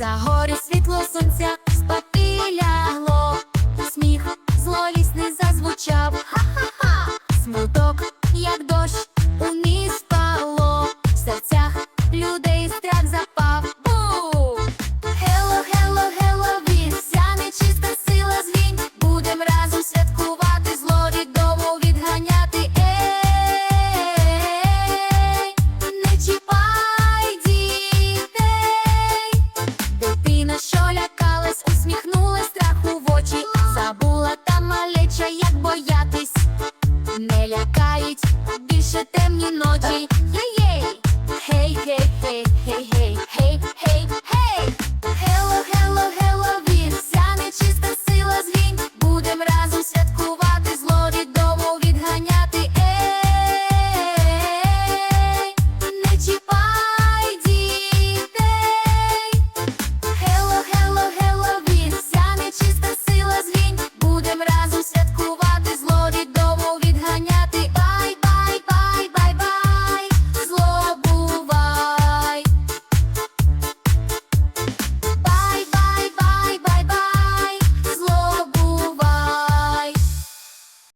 За горі світло сонця спати лягло, сміх, зловість не зазвучав, ха-ха-ха, смуток, як дощ, униз пало. В серцях людей. малеча, як боятись, не лякають більше темні ночі. Гей, гей, гей, гей, гей, гей, гей, гей.